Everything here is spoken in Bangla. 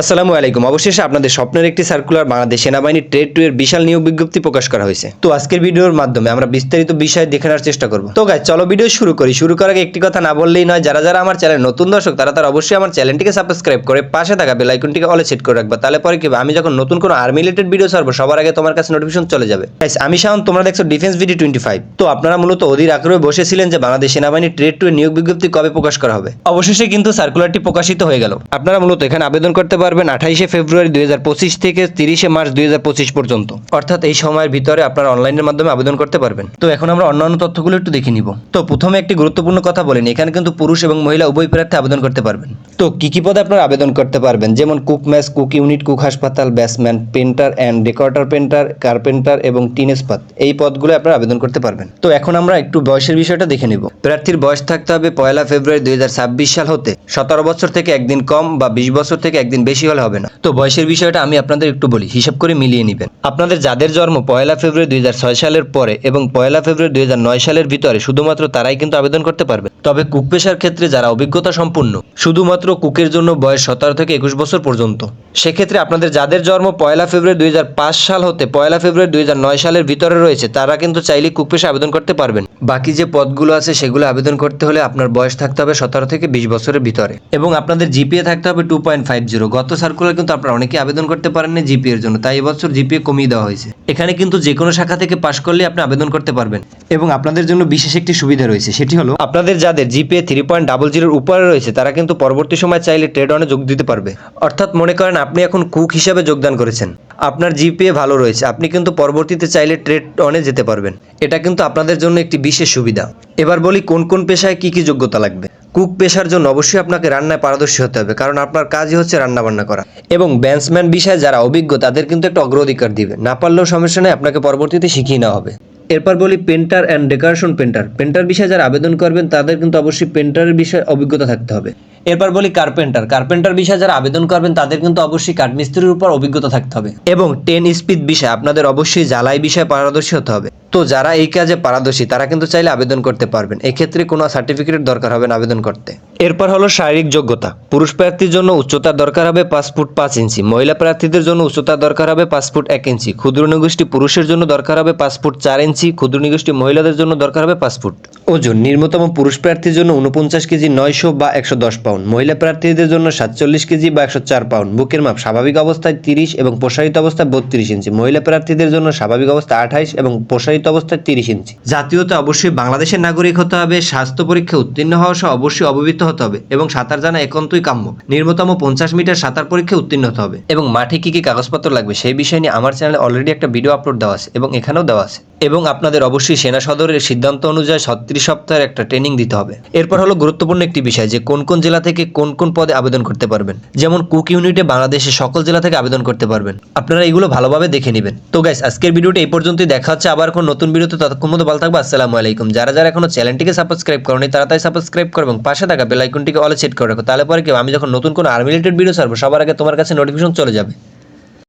আসসালামু আলাইকুম। অবশেষে আপনাদের স্বপ্নের একটি সার্কুলার বাংলাদেশ সেনাবাহিনী ট্রেড টু এর বিশাল নিয়োগ বিজ্ঞপ্তি প্রকাশ করা হয়েছে। তো আজকের ভিডিওর মাধ্যমে আমরা বিস্তারিত বিষয় দেখে নেওয়ার চেষ্টা করব। তো গাইজ চলো ভিডিও শুরু করি। শুরু করার আগে একটি কথা না বললেই নয় যারা যারা আমার চ্যানেল নতুন দর্শক তারা তারা অবশ্যই আমার চ্যানেলটিকে সাবস্ক্রাইব করে পাশে থাকা বেল আইকনটিকে অলে সেট করে রাখবা। তাহলে পরে কি? আমি যখন নতুন কোনো আর্মি রিলেটেড ভিডিও ছাড়বো সবার আগে তোমার কাছে নোটিফিকেশন চলে যাবে। Guys, আমি শাওন তোমরা দেখছ ডিফেন্স ভিডি টোয়েন্টি ফাইভ তো আপনারা মূলত অধীর আগ্রহে বসেছিলেন যে বাংলাদেশ সেনাবাহিনী ট্রেড টু এর নিয়োগ বিজ্ঞপ্তি কবে প্রকাশ করা হবে। অবশেষে কিন্তু সার্কুলারটি প্রকাশিত হয়ে গেল। আপনারা মূলত এখানে আবেদন করতে পারবেন আঠাইশে ফেব্রুয়ারি দুই থেকে তিরিশে মার্চ দুই পর্যন্ত। অর্থাৎ এই সময়ের ভিতরে আপনারা অনলাইনের মাধ্যমে আবেদন করতে পারবেন। তো এখন আমরা অন্যান্য তথ্যগুলো একটু দেখে নিব। তো প্রথমে একটি গুরুত্বপূর্ণ কথা বলেন এখানে কিন্তু পুরুষ এবং মহিলা উভয় প্রার্থী আবেদন করতে পারবেন। তো কি কি পদে আপনারা আবেদন করতে পারবেন? যেমন cook match, cook unit, cook হাসপাতাল, batsman, painter and decorator painter, carpenter এবং টিনেসপাত এই পদগুলো আপনারা আবেদন করতে পারবেন। তো এখন আমরা একটু বয়সের বিষয়টা দেখে নিব। প্রার্থীর বয়স থাকতে হবে পয়লা ফেব্রুয়ারি দুই হাজার ছাব্বিশ সাল হতে। সতেরো বছর থেকে একদিন কম বা বিশ বছর থেকে একদিন বেশি হলে হবে না। তো বয়সের বিষয়টা আমি আপনাদের একটু বলি, হিসাব করে মিলিয়ে নেবেন। আপনাদের যাদের জন্ম পয়লা ফেব্রুয়ারি দুই সালের পরে এবং পয়লা ফেব্রুয়ারি দুই সালের ভিতরে, শুধুমাত্র তারাই কিন্তু আবেদন করতে পারবে। তবে কুক পেশার ক্ষেত্রে যারা অভিজ্ঞতা সম্পূর্ণ, শুধুমাত্র কুকের জন্য বয়স সতেরো থেকে একুশ বছর পর্যন্ত, সেক্ষেত্রে আপনাদের যাদের জন্ম পয়লা ফেব্রুয়ারি দুই হাজার পাঁচ সাল হতে পয়লা ফেব্রুয়ারি দুই নয় সালের ভিতরে রয়েছে, তারা কিন্তু চাইলে কুক পেশা আবেদন করতে পারবেন। বাকি যে পদগুলো আছে, সেগুলো আবেদন করতে হলে আপনার বয়স থাকতে হবে সতেরো থেকে বিশ বছরের ভিতরে। এবং আপনাদের জিপিএ থাকতে হবে টু পয়েন্ট ফাইভ জিরো গত সার্কুলার কিন্তু আপনারা অনেকে আবেদন করতে পারেননি জিপিএ এর জন্য, তাই এবছর জিপিএ কমিয়ে দেওয়া হয়েছে। এখানে কিন্তু যে কোনো শাখা থেকে পাশ করলে আপনি আবেদন করতে পারবেন। এবং আপনাদের জন্য বিশেষ একটি সুবিধা রয়েছে, সেটি হলো আপনাদের যাদের জিপিএ থ্রি পয়েন্ট ডাবল জিরোর উপরে রয়েছে, তারা কিন্তু পরবর্তী সময় চাইলে ট্রেড অনে যোগ দিতে পারবে। অর্থাৎ মনে করেন আপনি এখন কুক হিসাবে যোগদান করেছেন। আপনার জিপিএ ভালো রয়েছে। আপনি কিন্তু পরবর্তীতে চাইলে ট্রেড অনে যেতে পারবেন। এটা কিন্তু আপনাদের জন্য একটি বিশেষ সুবিধা। এবার বলি কোন কোন পেশায় কি কি যোগ্যতা লাগবে। কুক পেশার জন্য অবশ্যই আপনাকে রান্নায় পারদর্শী হতে হবে, কারণ আপনার কাজই হচ্ছে রান্না বান্না করা। এবং ব্যান্সম্যান বিষয়ে যারা অভিজ্ঞ, তাদের কিন্তু একটা অগ্রাধিকার দিবে। না পারলেও সমস্যা নেই, আপনাকে পরবর্তীতে শিখিয়ে নেওয়া হবে। এরপর বলি painter and decoration painter painter বিষয়ে যারা আবেদন করবেন, তাদের কিন্তু অবশ্যই পেন্টারের বিষয়ে অভিজ্ঞতা থাকতে হবে। এরপর বলি কার্পেন্টার। কার্পেন্টার বিষয়ে যারা আবেদন করবেন, তাদের কিন্তু অবশ্যই কাঠমিস্ত্রির উপর অভিজ্ঞতা থাকতে হবে। এবং টেন স্পিড বিষয়ে আপনাদের অবশ্যই জ্বালাই বিষয়ে পারদর্শী হতে হবে। তো যারা এই কাজে পারদর্শী, তারা কিন্তু চাইলে আবেদন করতে পারবেন। এক্ষেত্রে কোনো সার্টিফিকেটের দরকার হবে না আবেদন করতে। এরপর হলো শারীরিক যোগ্যতা। পুরুষ প্রার্থীর জন্য উচ্চতার দরকার হবে পাঁচ ফুট পাঁচ ইঞ্চি। মহিলা প্রার্থীদের জন্য উচ্চতার দরকার হবে পাঁচ ফুট এক ইঞ্চি। ক্ষুদ্র নিগোষ্ঠী পুরুষের জন্য দরকার হবে পাঁচ ফুট চার ইঞ্চি। ক্ষুদ্র নিগোষ্ঠী মহিলাদের জন্য দরকার হবে পাঁচ ফুট। ওজন, নিম্নতম পুরুষ প্রার্থীর জন্য উনপঞ্চাশ কেজি নয়শো বা একশো দশ পাউন্ড। মহিলা প্রার্থীদের জন্য সাতচল্লিশ কেজি বা একশো চার পাউন্ড। বুকের মাপ স্বাভাবিক অবস্থায় তিরিশ এবং প্রসারিত অবস্থায় বত্রিশ ইঞ্চি। মহিলা প্রার্থীদের জন্য স্বাভাবিক অবস্থা আঠাইশ এবং প্রসারিত অবস্থায় তিরিশ ইঞ্চি। জাতীয়তা অবশ্যই বাংলাদেশের নাগরিক হতে হবে। স্বাস্থ্য পরীক্ষায় উত্তীর্ণ হওয়া সহ অবশ্যই অবহিত হতে হবে এবং সাঁতার জানা একান্তই কাম্য। নিম্নতম পঞ্চাশ মিটার সাঁতার পরীক্ষায় উত্তীর্ণ হতে হবে। এবং মাঠে কি কি কাগজপত্র লাগবে সেই বিষয় নিয়ে আমার চ্যানেলে অলরেডি একটা ভিডিও আপলোড দেওয়া আছে এবং এখানেও দেওয়া আছে। এবং আপনাদের অবশ্যই সেনা সদরের সিদ্ধান্ত অনুযায়ী ছত্রিশ সপ্তাহের একটা ট্রেনিং দিতে হবে। এরপর হলো গুরুত্বপূর্ণ একটি বিষয় যে কোন কোন জেলা থেকে কোন কোন পদে আবেদন করতে পারবেন। যেমন কুক ইউনিটে বাংলাদেশের সকল জেলা থেকে আবেদন করতে পারবেন। আপনারা এগুলো ভালোভাবে দেখে নেবেন। তো গাইস আজকের ভিডিওটা এই পর্যন্তই। দেখা হচ্ছে আবার কোন নতুন ভিডিওতে ততক্ষণ মতো ভালো থাকবে। আসসালামু আলাইকুম। যারা যারা এখনও চ্যানেলটিকে সাবস্ক্রাইব করেনি তাড়াতাড়ি সাবস্ক্রাইব করো এবং পাশে থাকা বেল আইকনটিকে অলে সেট করে রাখো। তাহলে পরে কি আমি যখন নতুন কোনো আর্মি রিলেটেড ভিডিও ছাড়বো, সবার আগে তোমার কাছে নোটিফিকেশন চলে যাবে।